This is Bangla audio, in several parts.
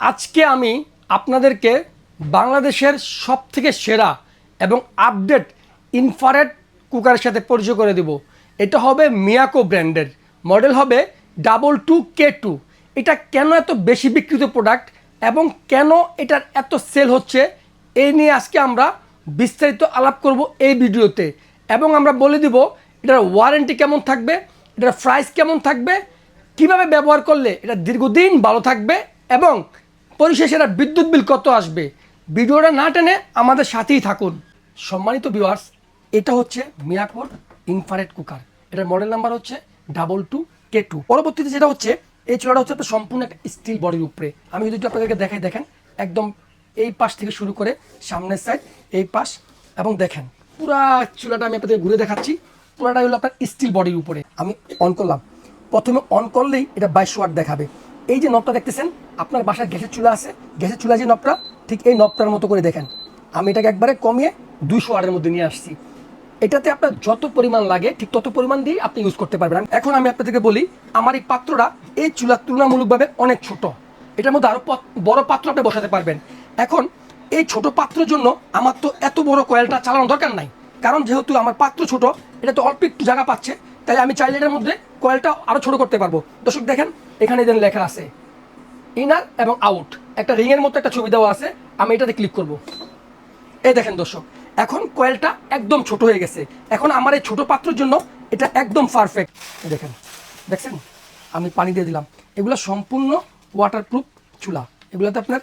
আজকে আমি আপনাদেরকে বাংলাদেশের সব থেকে সেরা এবং আপডেট ইনফারেট কুকারের সাথে পরিচয় করে দেব। এটা হবে মিয়াকো ব্র্যান্ডের মডেল হবে ডাবল টু কে টু এটা কেন এত বেশি বিক্রিত প্রোডাক্ট এবং কেন এটার এত সেল হচ্ছে এই নিয়ে আজকে আমরা বিস্তারিত আলাপ করব এই ভিডিওতে। এবং আমরা বলে দিব, এটার ওয়ারেন্টি কেমন থাকবে, এটার প্রাইস কেমন থাকবে, কীভাবে ব্যবহার করলে এটা দীর্ঘদিন ভালো থাকবে এবং পরিশেষে এটা বিদ্যুৎ বিল কত আসবে? ভিডিওটা না টেনে আমাদের সাথেই থাকুন। সম্মানিত ভিউয়ার্স এটা হচ্ছে মিয়াকোর ইনফারেট কুকার এটার মডেল নাম্বার হচ্ছে ডাবল টু কে টু পরবর্তীতে যেটা হচ্ছে, এই চূড়াটা হচ্ছে একটা সম্পূর্ণ একটা স্টিল বডির উপরে। আমি যদি আপনাদেরকে দেখাই, দেখেন, একদম এই পাশ থেকে শুরু করে সামনের সাইড এই পাশ, এবং দেখেন, পুরা চুলাটা আমি আপনাদের ঘুরে দেখাচ্ছি। পুরাটা হলো আপনার স্টিল বডির উপরে। আমি অন করলাম। প্রথমে অন করলেই এটা বাইশ ওয়াট দেখাবে। এই যে নবটা দেখতেছেন আপনার বাসায় গ্যাসের চুলা আছে, গ্যাসের চুলা যে নবটা, ঠিক এই নবটার মতো করে দেখেন। আমি এটাকে একবারে কমিয়ে দুশো ওয়াটের মধ্যে নিয়ে আসছি। এটাতে আপনার যত পরিমাণ লাগে, ঠিক তত পরিমাণ দিয়ে আপনি ইউজ করতে পারবেন। এখন আমি আপনাদেরকে বলি, আমার এই পাত্রটা এই চুলার তুলনামূলকভাবে অনেক ছোট। এটার মধ্যে আরও বড় পাত্র আপনি বসাতে পারবেন। এখন এই ছোট পাত্রের জন্য আমার তো এত বড় কয়েলটা চালানো দরকার নাই। কারণ যেহেতু আমার পাত্র ছোট, এটা তো অল্প একটু জায়গা পাচ্ছে, তাই আমি চাইলে এটার মধ্যে কয়েলটা আরও ছোট করতে পারব। দর্শক দেখেন, এখানে যেন লেখা আছে ইনার এবং আউট। একটা রিংয়ের মতো একটা ছবি দেওয়া আছে, আমি এটাতে ক্লিক করব। এই দেখেন দর্শক, এখন কয়েলটা একদম ছোট হয়ে গেছে। এখন আমার এই ছোট পাত্রের জন্য এটা একদম পারফেক্ট দেখেন, দেখছেন? আমি পানি দিয়ে দিলাম। এগুলো সম্পূর্ণ ওয়াটারপ্রুফ চুলা। এগুলোতে আপনার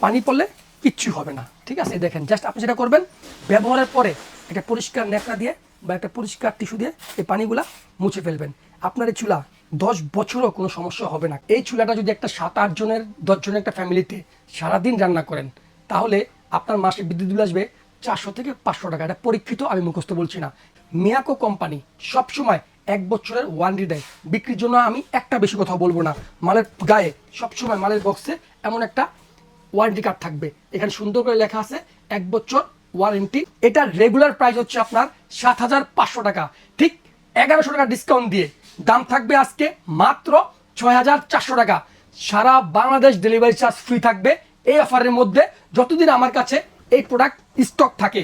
পানি পড়লে কিচ্ছু হবে না। ঠিক আছে? দেখেন জাস্ট আপনি যেটা করবেন, ব্যবহারের পরে একটা পরিষ্কার ন্যাকড়া দিয়ে বা একটা পরিষ্কার টিস্যু দিয়ে এই পানিগুলা মুছে ফেলবেন। আপনার এই চুলা দশ বছরও কোনো সমস্যা হবে না। এই চুলাটা যদি একটা সাত, আট জনের, দশ জনের একটা ফ্যামিলিতে সারাদিন রান্না করেন, তাহলে আপনার মাসে বিদ্যুৎ বিল আসবে চারশো থেকে পাঁচশো টাকা। এটা পরীক্ষিত, আমি মুখস্থ বলছি না। মিয়াকো কোম্পানি সবসময় এক বছরের ওয়ারেন্টি দেয়। বিক্রির জন্য আমি একটা বেশি কথা বলব না। মালের গায়ে সবসময় মালের বক্সে এমন একটা ওয়ারেন্টি কার্ড থাকবে। এখানে সুন্দর করে লেখা আছে, এক বছর ওয়ারেন্টি এটা রেগুলার প্রাইস হচ্ছে আপনার সাত হাজার পাঁচশো টাকা। ঠিক এগারোশো টাকা ডিসকাউন্ট দিয়ে দাম থাকবে আজকে মাত্র ছয় হাজার চারশো টাকা। সারা বাংলাদেশ ডেলিভারি চার্জ ফ্রি থাকবে। এই অফারের মধ্যে যতদিন আমার কাছে এই প্রোডাক্ট স্টক থাকে।